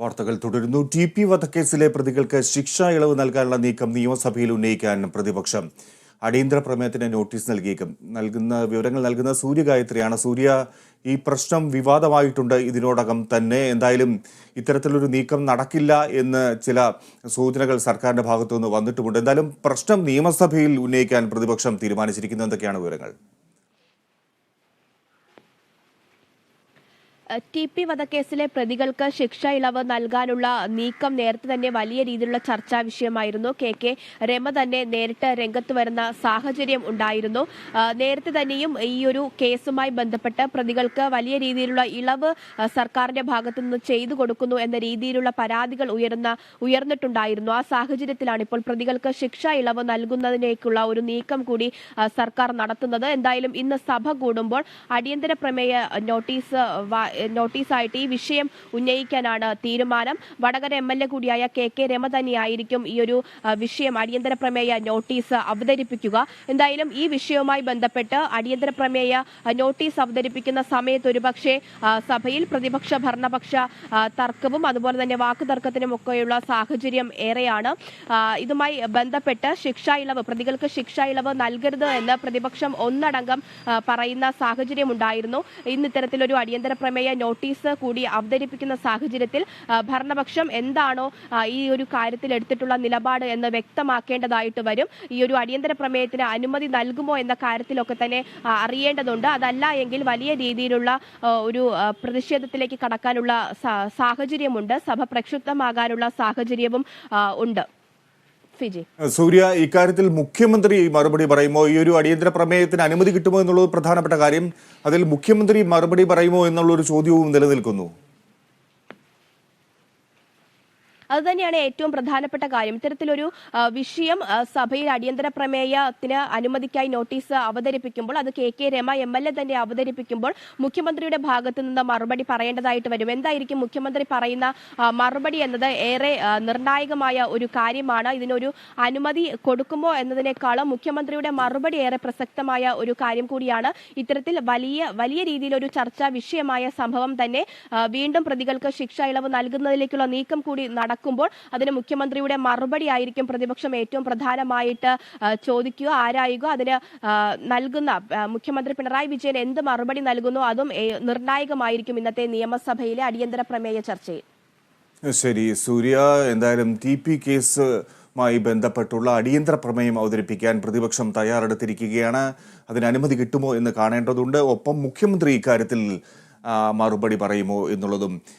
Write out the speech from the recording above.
വാർത്തകൾ തുടരുന്നു. T P വധക്കേസിലെ പ്രതികൾക്ക് ശിക്ഷാ ഇളവ് നൽകാനുള്ള നീക്കം നിയമസഭയിൽ ഉന്നയിക്കാൻ പ്രതിപക്ഷം അടിയന്തര പ്രമേയത്തിന് നോട്ടീസ് നൽകിയേക്കും. നൽകുന്ന വിവരങ്ങൾ നൽകുന്ന സൂര്യ ഗായത്രിയാണ്. സൂര്യ ഈ പ്രശ്നം വിവാദമായിട്ടുണ്ട്. ഇതിനോടകം തന്നെ എന്തായാലും ഇത്തരത്തിലൊരു നീക്കം നടക്കില്ല എന്ന് ചില സൂചനകൾ സർക്കാരിന്റെ ഭാഗത്തുനിന്ന് വന്നിട്ടുമുണ്ട്. എന്തായാലും പ്രശ്നം നിയമസഭയിൽ ഉന്നയിക്കാൻ പ്രതിപക്ഷം തീരുമാനിച്ചിരിക്കുന്നു. എന്തൊക്കെയാണ് വിവരങ്ങൾ? ടി പി വധക്കേസിലെ പ്രതികൾക്ക് ശിക്ഷ ഇളവ് നൽകാനുള്ള നീക്കം നേരത്തെ തന്നെ വലിയ രീതിയിലുള്ള ചർച്ചാ വിഷയമായിരുന്നു. കെ കെ രമ തന്നെ നേരിട്ട് രംഗത്ത് വരുന്ന സാഹചര്യം ഉണ്ടായിരുന്നു. നേരത്തെ തന്നെയും ഈ ഒരു കേസുമായി ബന്ധപ്പെട്ട് പ്രതികൾക്ക് വലിയ രീതിയിലുള്ള ഇളവ് സർക്കാരിന്റെ ഭാഗത്തു നിന്ന് ചെയ്തു കൊടുക്കുന്നു എന്ന രീതിയിലുള്ള പരാതികൾ ഉയർന്ന ഉയർന്നിട്ടുണ്ടായിരുന്നു. ആ സാഹചര്യത്തിലാണ് ഇപ്പോൾ പ്രതികൾക്ക് ശിക്ഷ ഇളവ് നൽകുന്നതിനേക്കുള്ള ഒരു നീക്കം കൂടി സർക്കാർ നടത്തുന്നത്. എന്തായാലും ഇന്ന് സഭ കൂടുമ്പോൾ അടിയന്തര പ്രമേയ നോട്ടീസ് നോട്ടീസായിട്ട് ഈ വിഷയം ഉന്നയിക്കാനാണ് തീരുമാനം. വടകര എം എൽ എ കൂടിയായ കെ കെ രമ തന്നെയായിരിക്കും ഈ ഒരു വിഷയം അടിയന്തര പ്രമേയ നോട്ടീസ് അവതരിപ്പിക്കുക. എന്തായാലും ഈ വിഷയവുമായി ബന്ധപ്പെട്ട് അടിയന്തര പ്രമേയ നോട്ടീസ് അവതരിപ്പിക്കുന്ന സമയത്ത് ഒരുപക്ഷെ സഭയിൽ പ്രതിപക്ഷ ഭരണപക്ഷ തർക്കവും അതുപോലെ തന്നെ വാക്കുതർക്കത്തിനും ഒക്കെയുള്ള സാഹചര്യം ഏറെയാണ്. ഇതുമായി ബന്ധപ്പെട്ട് ശിക്ഷാ ഇളവ് പ്രതികൾക്ക് ശിക്ഷാ ഇളവ് നൽകരുത് എന്ന് പ്രതിപക്ഷം ഒന്നടങ്കം പറയുന്ന സാഹചര്യം ഉണ്ടായിരുന്നു ഇന്ന് ഇത്തരത്തിലൊരു അടിയന്തര പ്രമേയ നോട്ടീസ് കൂടി അവതരിപ്പിക്കുന്ന സാഹചര്യത്തിൽ ഭരണപക്ഷം എന്താണോ ഈ ഒരു കാര്യത്തിൽ എടുത്തിട്ടുള്ള നിലപാട് എന്ന് വ്യക്തമാക്കേണ്ടതായിട്ട് വരും. ഈ ഒരു അടിയന്തര പ്രമേയത്തിന് അനുമതി നൽകുമോ എന്ന കാര്യത്തിലൊക്കെ തന്നെ അറിയേണ്ടതുണ്ട്. അതല്ല എങ്കിൽ വലിയ രീതിയിലുള്ള ഒരു പ്രതിഷേധത്തിലേക്ക് കടക്കാനുള്ള സാഹചര്യമുണ്ട്. സഭ പ്രക്ഷുബ്ധമാകാനുള്ള സാഹചര്യവും ഉണ്ട്. ഫിജി. സൂര്യ ഇക്കാര്യത്തിൽ മുഖ്യമന്ത്രി മറുപടി പറയുമോ? ഈ ഒരു അടിയന്തര പ്രമേയത്തിന് അനുമതി കിട്ടുമോ എന്നുള്ളത് പ്രധാനപ്പെട്ട കാര്യം. അതിൽ മുഖ്യമന്ത്രി മറുപടി പറയുമോ എന്നുള്ള ഒരു ചോദ്യവും നിലനിൽക്കുന്നു. അതുതന്നെയാണ് ഏറ്റവും പ്രധാനപ്പെട്ട കാര്യം. ഇത്തരത്തിലൊരു വിഷയം സഭയിൽ അടിയന്തര പ്രമേയത്തിന് അനുമതിക്കായി നോട്ടീസ് അവതരിപ്പിക്കുമ്പോൾ അത് K K Rema M L A തന്നെ അവതരിപ്പിക്കുമ്പോൾ മുഖ്യമന്ത്രിയുടെ ഭാഗത്തു നിന്ന് മറുപടി പറയേണ്ടതായിട്ട് വരും. എന്തായിരിക്കും മുഖ്യമന്ത്രി പറയുന്ന മറുപടി എന്നത് ഏറെ നിർണായകമായ ഒരു കാര്യമാണ്. ഇതിനൊരു അനുമതി കൊടുക്കുമോ എന്നതിനേക്കാളും മുഖ്യമന്ത്രിയുടെ മറുപടി ഏറെ പ്രസക്തമായ ഒരു കാര്യം കൂടിയാണ്. ഇത്തരത്തിൽ വലിയ വലിയ രീതിയിലൊരു ചർച്ചാ വിഷയമായ സംഭവം തന്നെ വീണ്ടും പ്രതികൾക്ക് ശിക്ഷ ഇളവ് നൽകുന്നതിലേക്കുള്ള നീക്കം കൂടി നടക്കുമ്പോൾ അതിന് മുഖ്യമന്ത്രിയുടെ മറുപടി ആയിരിക്കും പ്രതിപക്ഷം ഏറ്റവും പ്രധാനമായിട്ട് ചോദിക്കുക ആരായുക. അതിന് നൽകുന്ന മുഖ്യമന്ത്രി പിണറായി വിജയൻ എന്ത് മറുപടി നൽകുന്നു? അതും നിർണായകമായിരിക്കും ഇന്നത്തെ നിയമസഭയിലെ അടിയന്തര പ്രമേയ ചർച്ചയിൽ. ശരി. സൂര്യ എന്തായാലും ടി പി കേസുമായി ബന്ധപ്പെട്ടുള്ള അടിയന്തര പ്രമേയം അവതരിപ്പിക്കാൻ പ്രതിപക്ഷം തയ്യാറെടുത്തിരിക്കുകയാണ്. അതിന് അനുമതി കിട്ടുമോ എന്ന് കാണേണ്ടതുണ്ട്. ഒപ്പം മുഖ്യമന്ത്രി ഇക്കാര്യത്തിൽ മറുപടി പറയുമോ എന്നുള്ളതും